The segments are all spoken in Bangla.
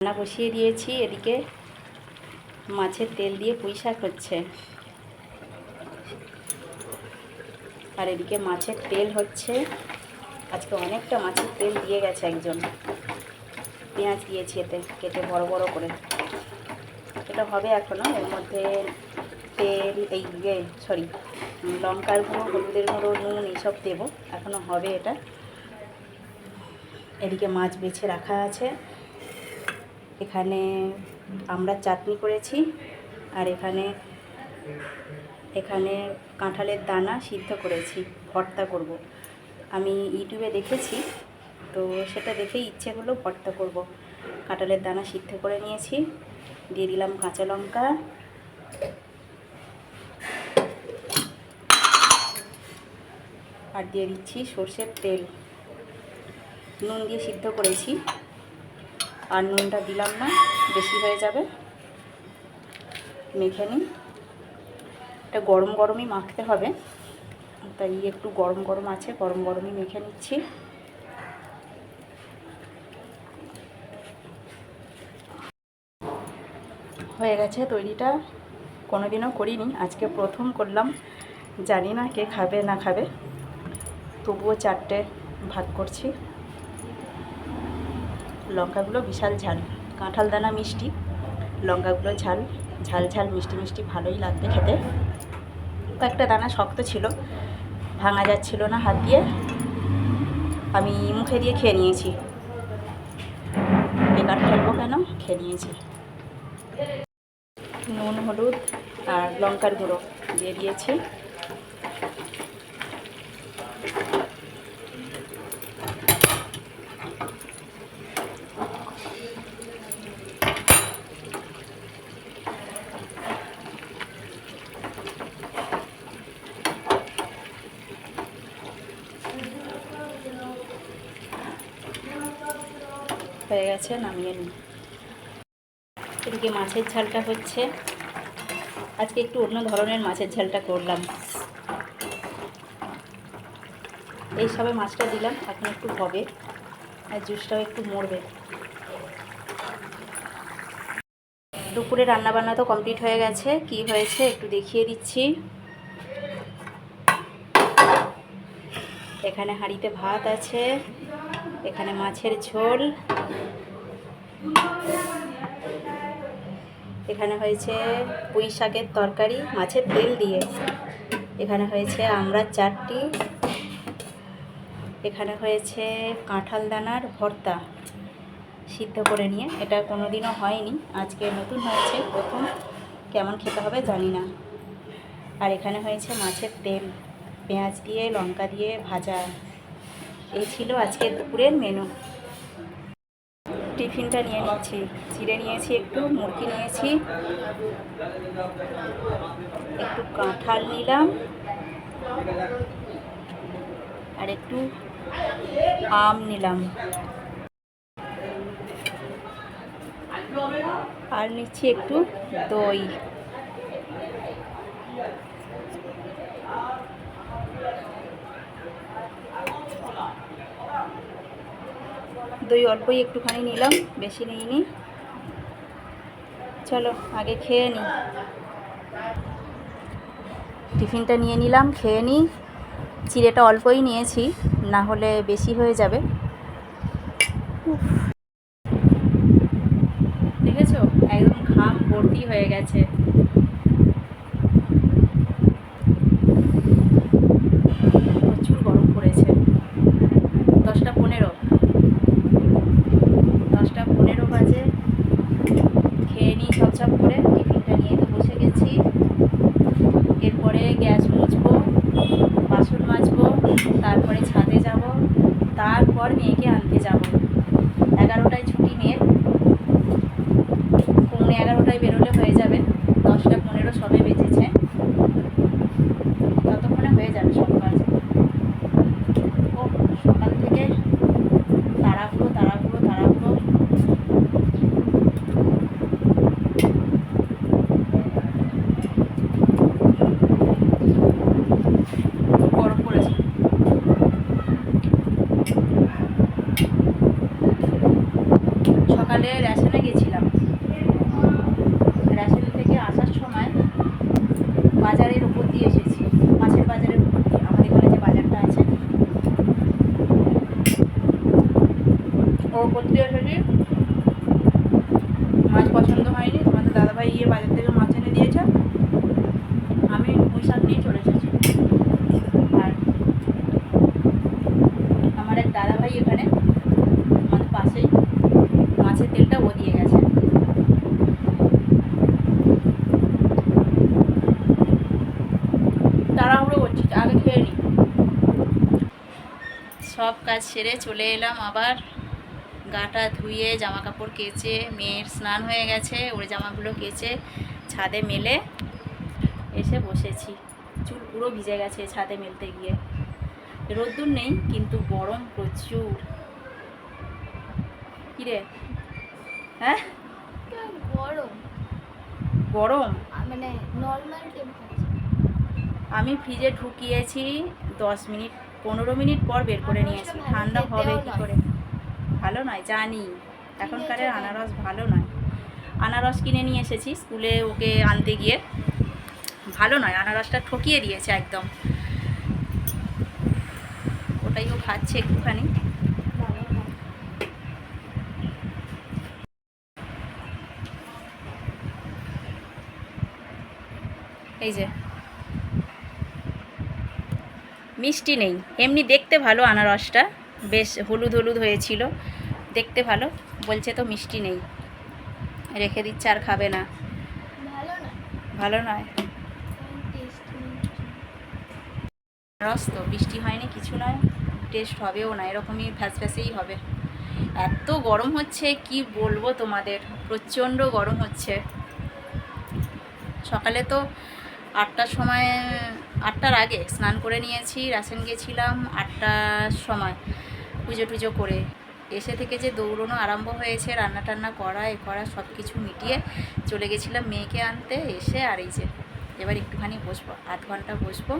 রান্না বসিয়ে দিয়েছি, এদিকে মাছের তেল দিয়ে পুঁই শাক হচ্ছে। আর এদিকে মাছের তেল হচ্ছে। আজকে অনেকটা মাছের তেল দিয়ে গেছে একজন। পেঁয়াজ দিয়েছি এতে, কেটে বড় বড় করে। এটা হবে এখনও এর মধ্যে তেল, এই ইয়ে সরি, লঙ্কার গুঁড়ো, হলুদের গুঁড়ো, নুন, এইসব দেবো। এখনও হবে এটা। এদিকে মাছ বেছে রাখা আছে। এখানে আমরা চাটনি করেছি আর এখানে এখানে কাঁঠালের দানা সিদ্ধ করেছি, ভর্তা করব। আমি ইউটিউবে দেখেছি, তো সেটা দেখেই ইচ্ছে হলো ভর্তা করব। কাঁঠালের দানা সিদ্ধ করে নিয়েছি, দিয়ে দিলাম কাঁচা লঙ্কা আর দিয়ে দিচ্ছি সর্ষের তেল নুন দিয়ে সিদ্ধ করেছি আর নুনটা দিলাম না, বেশি হয়ে যাবে। মেখে নিই। এটা গরম গরমই মাখতে হবে, তাই একটু গরম গরম আছে, গরম গরমই মেখে নিচ্ছি। হয়ে গেছে তৈরিটা, কোনোদিনও করিনি, আজকে প্রথম করলাম। জানি না কে খাবে না খাবে, তবুও চারটে ভাগ করছি। লঙ্কাগুলো বিশাল ঝাল কাঁঠাল দানা মিষ্টি, লঙ্কাগুলো ঝাল ঝাল ঝাল, মিষ্টি মিষ্টি, ভালোই লাগবে খেতে। কয়েকটা দানা শক্ত ছিল, ভাঙা যাচ্ছিল না হাত দিয়ে। আমি মুখে দিয়ে খেয়ে নিয়েছি। বেকার ফেলব কেন? খেয়ে নিয়েছি। নুন, হলুদ আর লঙ্কার গুঁড়ো দিয়ে দিয়েছি। হয়ে গেছে, নামিয়ে নিই। এদিকে মাছের ঝালটা হচ্ছে। আজকে একটু অন্য ধরনের মাছের ঝালটা করলাম। এই সবে মাছটা দিলাম, এখন একটু হবে, আর জুসটাও একটু মরবে। দুপুরে রান্নাবান্না তো কমপ্লিট হয়ে গেছে, কি হয়েছে একটু দেখিয়ে দিচ্ছি। এখানে হাঁড়িতে ভাত আছে এখানে মাছের ঝোল। এখানে হয়েছে পুঁই শাকের তরকারি, মাছের তেল দিয়ে। এখানে হয়েছে আমরা চারটি এখানে হয়েছে কাঁঠাল দানার ভর্তা সিদ্ধ করে নিয়ে। এটা কোনো দিনও হয়নি। আজকে নতুন হয়েছে, প্রথম। কেমন খেতে হবে জানি না। আর এখানে হয়েছে মাছের তেল। পেঁয়াজ দিয়ে, লঙ্কা দিয়ে ভাজা। এই ছিল আজকে দুপুরের মেনু টিফিনটা নিয়ে নিচ্ছি। চিড়ে নিয়েছি, একটু মুরগি নিয়েছি। একটু কাঁঠাল নিলাম। আর একটু আম নিলাম। আর নিচ্ছি একটু দই। দই অল্পই একটুখানি নিলাম, বেশি নিইনি। চলো, আগে খেয়ে নিই টিফিনটা নিয়ে নিলাম, খেয়ে নিই চিড়েটা অল্পই নিয়েছি, না হলে বেশি হয়ে যাবে। দেখেছ? একদম ঘাম ভর্তি হয়ে গেছে প্রচুর গরম পড়েছে দশটা পনেরো দশটা পনেরো বাজে খেয়ে নিই ঝপঝপ করে টিফিনটা নিয়ে তো বসে গেছি এরপরে গ্যাস মুছবো বাসন মাজবো তারপরে ছাদে যাব তারপর মেয়েকে আনতে যাব এগারোটায় ছুটি মেয়ের পৌনে এগারোটায় বেরোলে হয়ে যাবে দশটা পনেরো সবে বেজেছে ততক্ষণে হয়ে যাবে সব কাজ ও সকাল থেকে তাড়াহুড়ো তাড়াহুড়ো তাড়াহুড়ো গরম পড়েছে সকালে রেশনে গেছিলাম রেশন থেকে আসার সময় বাজারের উপর দিয়ে এসেছি মাছের বাজারের উপর দিয়ে আমাদের এখানে যে বাজারটা আছে ও উপর দিয়ে এসেছি মাছ পছন্দ হয়নি, তোমাদের দাদাভাই গিয়ে বাজার থেকে মাছ এনে দিয়েছে। আমি পুঁই শাক নিয়ে চলে এসেছি। আর আমার এক দাদাভাই এখানে, আমাদের পাশেই মাছের তেলটা ও দিয়ে গেছে। তাড়াহুড়ো করছি, আগে খেয়ে নিই সব কাজ সেরে চলে এলাম আবার। গাটা ধুয়ে জামা কাপড় কেচে মেয়ের স্নান হয়ে গেছে ওর জামাগুলো কেচে ছাদে মেলে এসে বসেছি। চুল পুরো ভিজে গেছে ছাদে মেলতে গিয়ে। রোদ্দুর নেই কিন্তু গরম প্রচুর। কিরে? হ্যাঁ? গরম? গরম? মানে নর্মাল আমি ফ্রিজে ঢুকিয়েছি দশ মিনিট পনেরো মিনিট পর বের করে নিয়েছি। ঠান্ডা হবে কি করে? ভালো নয় জানি। এখনকার আনারস ভালো নয়। আনারস কিনে নিয়ে এসেছি স্কুলে ওকে আনতে গিয়ে। ভালো নয় আনারসটা ঠকিয়ে দিয়েছে একদম। ওটাই ও খাচ্ছে একটুখানি। এই যে। মিষ্টি নেই এমনি দেখতে ভালো আনারসটা। বেশ হলুদ হলুদ হয়েছিল। দেখতে ভালো। বলছে তো মিষ্টি নেই। রেখে দিচ্ছে আর খাবে না। ভালো নয়। টেস্ট রস তো বৃষ্টি হয়নি কিছু নয়। টেস্ট হবেও না এরকমই ফ্যাস ফ্যাসেই হবে। এত গরম হচ্ছে কি বলব তোমাদের? প্রচণ্ড গরম হচ্ছে। সকালে তো আটটার সময় আটটার আগে স্নান করে নিয়েছি রাসেন গেছিলাম আটটার সময়। পুজো টুজো করে। এসে থেকে যে দৌড়নো আরম্ভ হয়েছে রান্না টান্না করা, এ করা সব কিছু মিটিয়ে চলে গেছিলাম মেয়েকে আনতে। এসে আর এই যে, এবার একটুখানি বসবো, আধ ঘণ্টা বসবো।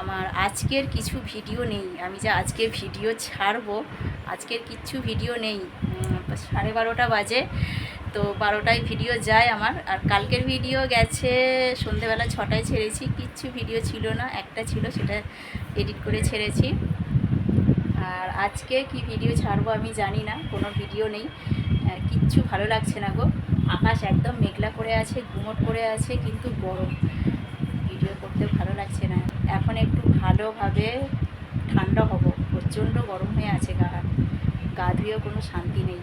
আমার আজকের কিছু ভিডিও নেই, আমি যে আজকে ভিডিও ছাড়বো, আজকের কিচ্ছু ভিডিও নেই। সাড়ে বারোটা বাজে, তো বারোটায় ভিডিও যায় আমার। আর কালকের ভিডিও গেছে, সন্ধেবেলা ছটায় ছেড়েছি, কিচ্ছু ভিডিও ছিল না, একটা ছিল, সেটা এডিট করে ছেড়েছি। আর আজকে কি ভিডিও ছাড়বো আমি জানি না, কোনো ভিডিও নেই। কিচ্ছু ভালো লাগছে না গো। আকাশ একদম মেঘলা করে আছে, গুমট করে আছে, কিন্তু গরম। ভিডিও করতে ভালো লাগছে না। এখন একটু ভালোভাবে ঠান্ডা হব। প্রচণ্ড গরম হয়ে আছে গা। গা ধুয়েও কোনো শান্তি নেই।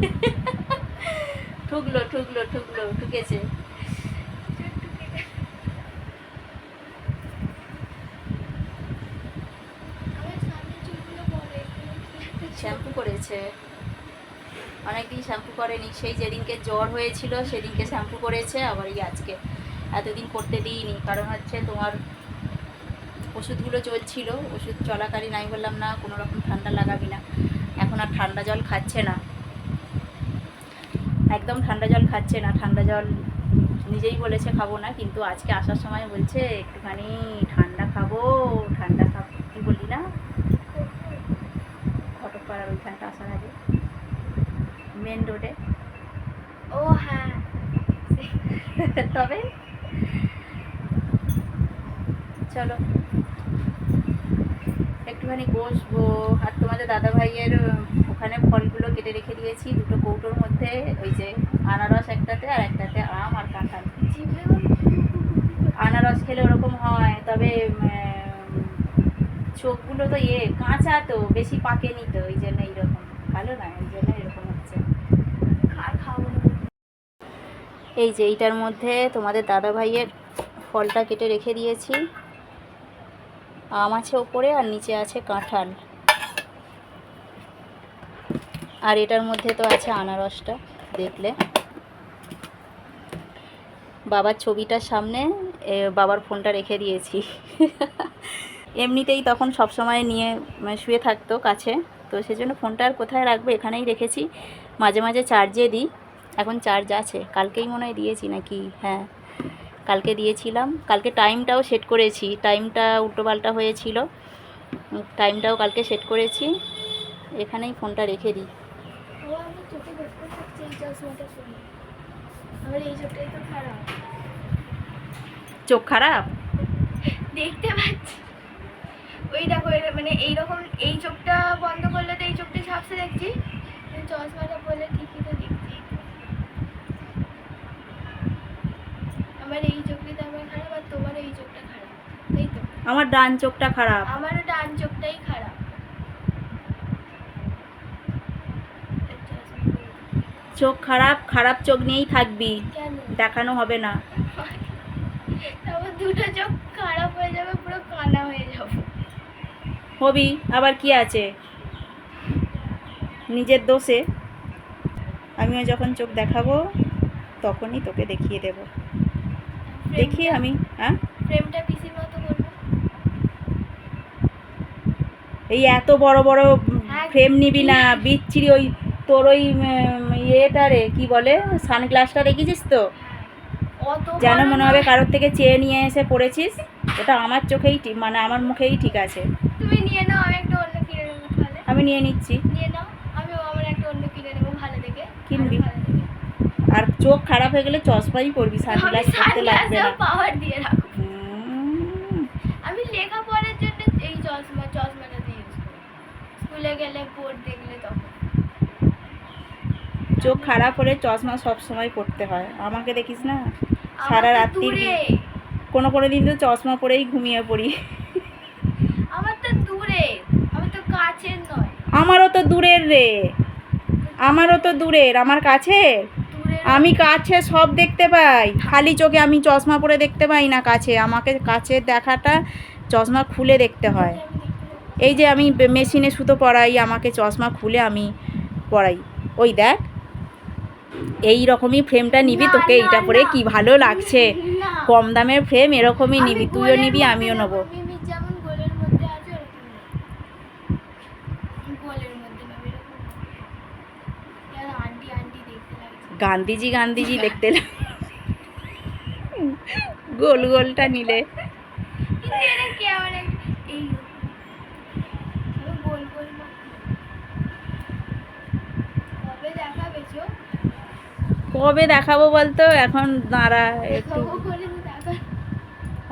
ঠুকলো ঠুকলো ঠুকলো, ঠুকেছে আমার সামনে চুলগুলো পরে করেছে অনেকদিন শ্যাম্পু করেনি। সেই যেদিনকে জ্বর হয়েছিল, সেদিনকে শ্যাম্পু করেছে, আবার আজকে। এতদিন করতে দিইনি। কারণ হচ্ছে তোমার ওষুধগুলো চলছিল, ওষুধ চলাকালীন আমি বললাম না কোনো রকম ঠান্ডা লাগাবি না। এখন আর ঠান্ডা জল খাচ্ছে না। একদম ঠান্ডা জল খাচ্ছে না। ঠান্ডা জল নিজেই বলেছে খাব না, কিন্তু আজকে আসার সময় বলছে, একটুখানি ঠান্ডা খাব, ঠান্ডা খাব কি বললি না ঘটকপাড়ার ওইখানটা আসার আগে। মেন রোডে ও হ্যাঁ। তবে? চলো। একটুখানি বসবো। আর তোমাদের দাদা ভাইয়ের ওখানে ফলগুলো কেটে রেখে দিয়েছি। দুটো কৌটোর মধ্যে ওই যে আনারস একটাতে আর একটাতে আম আর কাঁঠাল। আনারস খেলে ওরকম হয় তবে চোখগুলো তো ইয়ে কাঁচা তো, বেশি পাকেনি তো ওই জন্য এইরকম। ভালো না ওই জন্য এরকম হচ্ছে। এই যে এইটার মধ্যে তোমাদের দাদা ভাইয়ের ফলটা কেটে রেখে দিয়েছি। আম আছে ওপরে আর নিচে আছে কাঁঠাল। আর এটার মধ্যে তো আছে আনারসটা, দেখলে। বাবার ছবিটার সামনে বাবার ফোনটা রেখে দিয়েছি। এমনিতেই তখন সব সময় নিয়ে মানে শুয়ে থাকতো কাছে। তো সেজন্য ফোনটা আর কোথায় রাখব? এখানেই রেখেছি। মাঝে মাঝে চার্জে দিই। এখন চার্জ আছে। কালকেই মনে হয় দিয়েছি নাকি? হ্যাঁ। কালকে দিয়েছিলাম। কালকে টাইমটাও সেট করেছি। টাইমটা উল্টোপাল্টা হয়েছিল। টাইমটাও কালকে সেট করেছি। এখানেই ফোনটা রেখে দিই। চোখ খারাপ? দেখতে পাচ্ছি। ওই দেখো মানে এইরকম এই চোখটা বন্ধ করলে তো এই চোখটা ঝাপসে দেখছি। চশমাটা বললে ঠিকই তো দেখছি। আমার এই চোখটাই তো আমার খারাপ আর তোমার এই চোখটা খারাপ তাই তো? আমার ডান চোখটা খারাপ। আমারও ডান চোখটাই খারাপ। চোখ খারাপ খারাপ চোখ নিয়েই থাকবি। দেখানো হবে না। তারপর দুটো চোখ খারাপ হয়ে যাবে পুরো কানা হয়ে যাব। হবি আবার কি আছে? নিজের দোষে। আমিও যখন চোখ দেখাবো তখনই তোকে দেখিয়ে দেব। দেখি আমি হ্যাঁ? ফ্রেমটা পিসির মতো করব। এই এত বড় বড় হ্যাঁ। ফ্রেম নিবি না বিচ্ছিরি ওই তোর ওই উম, ইয়েটারে কি বলে? সানগ্লাসটা দেখেছিস তো? যেন মনে হবে কারোর থেকে চেয়ে নিয়ে এসে পড়েছিস। ওটা আমার চোখেই ঠিক মানে আমার মুখেই ঠিক আছে। নিয়ে নাও আমি একটা অন্য কিনে নেব তাহলে। আমি নিয়ে নিচ্ছি। নিয়ে নাও আমি আমার একটা অন্য কিনে নেব ভালো দেখে কিনবি? আর চোখ খারাপ হয়ে গেলে চশমাই পরবি সানগ্লাস পরতে লাগবে না। পাওয়ার দিয়ে হুম, আমি লেখাপড়ার জন্য এই চশমা চশমাটা দিয়ে স্কুলে গেলে বোর্ড দেখলে তখন। চোখ খারাপ হলে চশমা সব সময় পরতে হয়। আমাকে দেখিস না? সারা রাত্রি কোনো কোনো দিন তো চশমা পরেই ঘুমিয়ে পড়ি আমার তো দূরে আমি তো কাছের নয় আমারও তো দূরের রে। আমারও তো দূরের। আমার কাছে? আমি কাছে সব দেখতে পাই। খালি চোখে আমি চশমা পরে দেখতে পাই না কাছে। আমাকে কাছে দেখাটা চশমা খুলে দেখতে হয়। এই যে আমি মেশিনে সুতো পরাই আমাকে চশমা খুলে আমি পরাই। ওই দেখ। এই রকমই ফ্রেমটা নিবি তোকে এইটা পরে। কি ভালো লাগছে। কম দামের ফ্রেম এরকমই নিবি। তুইও নিবি আমিও নেব, নেব মিমির যেমন গোলের মধ্যে আছে ওরকম নেব। গোলের মধ্যে নেব এরকম যেন আন্টি আন্টি দেখতে লাগছে? গান্ধীজি গান্ধীজি দেখতে লা- গোল গোলটা নিলে। কবে দেখাবে বলতো? এখন দাঁড়া একটু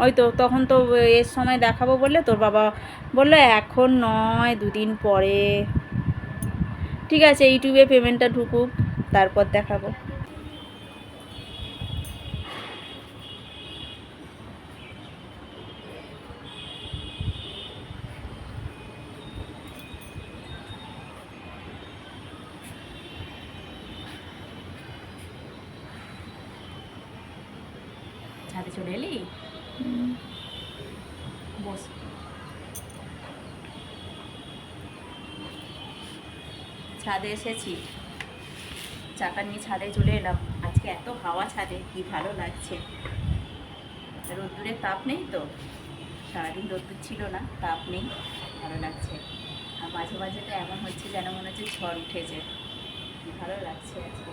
ওই তো তখন তো এর সময় দেখাবো বললে তোর বাবা বলল, এখন নয়, দুদিন পরে। ঠিক আছে, ইউটিউবে পেমেন্টটা ঢুকুক, তারপর দেখাবো ছাদে চলে এলি বস ছাদে এসেছি। চাকা নিয়ে ছাদে চলে এলাম। আজকে এত হাওয়া ছাদে, কি ভালো লাগছে। রোদ্দুরে তাপ নেই তো? সারাদিন রোদ্দুর ছিল না, তাপ নেই, ভালো লাগছে। আর মাঝে মাঝে তো এমন হচ্ছে যেন মনে হচ্ছে ঝড় উঠেছে। কি ভালো লাগছে আজকে।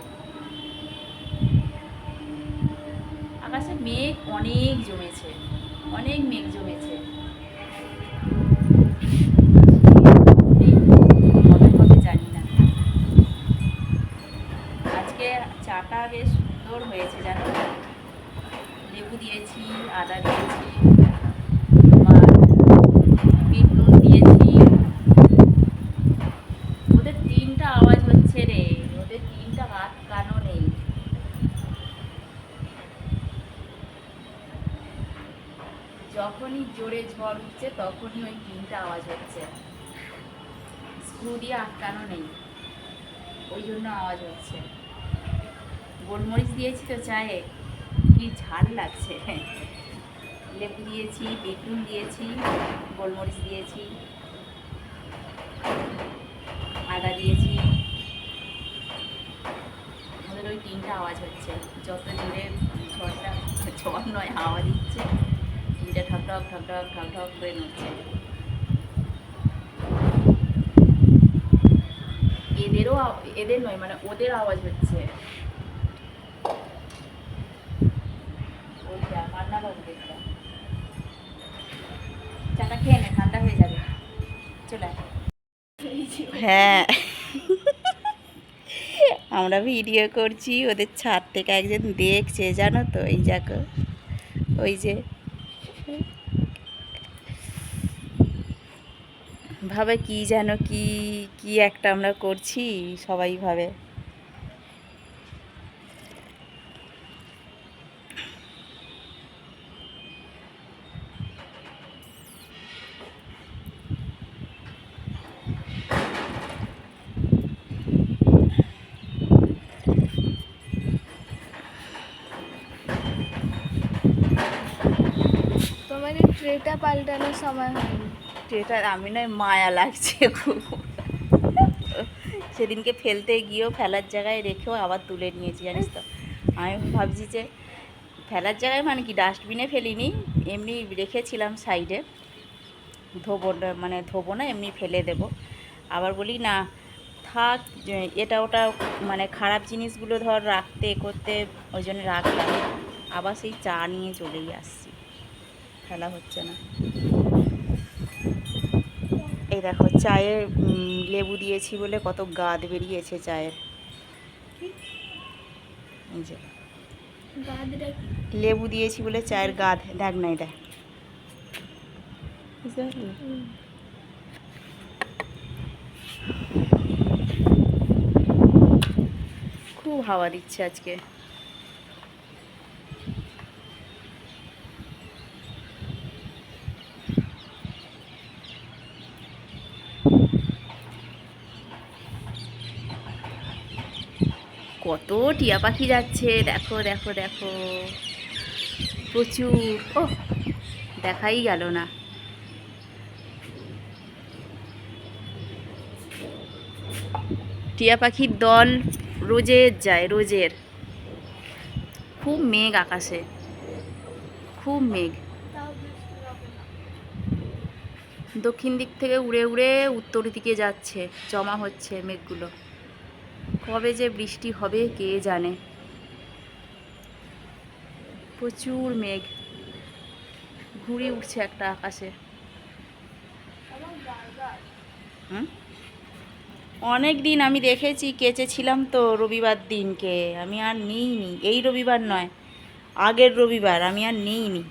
আকাশে মেঘ অনেক জমেছে, অনেক মেঘ জমেছে এই কবে কবে জানি না আজকে চাটা বেশ সুন্দর হয়েছে জানো লেবু দিয়েছি আদা দিয়েছি তোমার বিট নুন দিয়েছি ওদের তিনটা আওয়াজ হচ্ছে রে ওদের তিনটা হাত কানও নেই যখনই জোরে ঝড় উঠছে তখনই ওই তিনটা আওয়াজ হচ্ছে স্ক্রু দিয়ে আটকানো নেই ওই জন্য আওয়াজ হচ্ছে গোলমরিচ দিয়েছি তো চায়ে। কি ঝাল লাগছে। লেবু দিয়েছি বেগুন দিয়েছি, গোলমরিচ দিয়েছি, আদা দিয়েছি। আমাদের ওই তিনটা আওয়াজ হচ্ছে। যত জোরে ঝড়টা, ঝড় নয়, হাওয়া দিচ্ছে তিনটা ঠক ঠক ঠক ঠক ঠক ঠক করে নড়ছে। এদেরও এদের নয় মানে ওদের আওয়াজ হচ্ছে ওই যে আমার হ্যাঁ আমরা ভিডিও করছি, ওদের ছাদ থেকে একজন দেখছে, জানো তো, এই যাকে ওই যে। ভাবে কি যেন কি কি একটা আমরা করছি, সবাই ভাবে। তোমাদের ট্রেটা পাল্টানোর সময় হয়নি। এটা আমি নয়, মায়া লাগছে খুব। সেদিনকে ফেলতে গিয়েও ফেলার জায়গায় রেখেও আবার তুলে নিয়েছি, জানিস তো। আমি ভাবছি যে ফেলার জায়গায় মানে কি, ডাস্টবিনে ফেলিনি, এমনি রেখেছিলাম সাইডে। ধোবো মানে ধোবো না, এমনি ফেলে দেব। আবার বলি, না, থাক এটা ওটা মানে খারাপ জিনিসগুলো ধর রাখতে, করতে ওই জন্য রাখলাম। আবার সেই চা নিয়ে চলেই আসছি। ফেলা হচ্ছে না। এই দেখো চায়ে লেবু দিয়েছি বলে কত গাদ বেরিয়েছে চায়ের। এই যে। লেবু দিয়েছি বলে চায়ের গাদ। দেখ নাই দেখ খুব হাওয়া দিচ্ছে আজকে। কত টিয়া পাখি যাচ্ছে। দেখো দেখো দেখো। প্রচুর। ও দেখাই গেল না। টিয়া পাখির দল রোজের যায়, রোজের। খুব মেঘ আকাশে। খুব মেঘ তাও বৃষ্টি হবে না দক্ষিণ দিক থেকে উড়ে উড়ে উত্তর দিকে যাচ্ছে, জমা হচ্ছে মেঘগুলো। কবে যে বৃষ্টি হবে কে জানে? প্রচুর মেঘ। ঘুরে উঠছে একটা আকাশে। অনেক দিন আমি দেখেছি, কেচেছিলাম তো রবিবার দিনকে। আমি আর নিইনি। এই রবিবার নয়, আগের রবিবার। আমি আর নিইনি।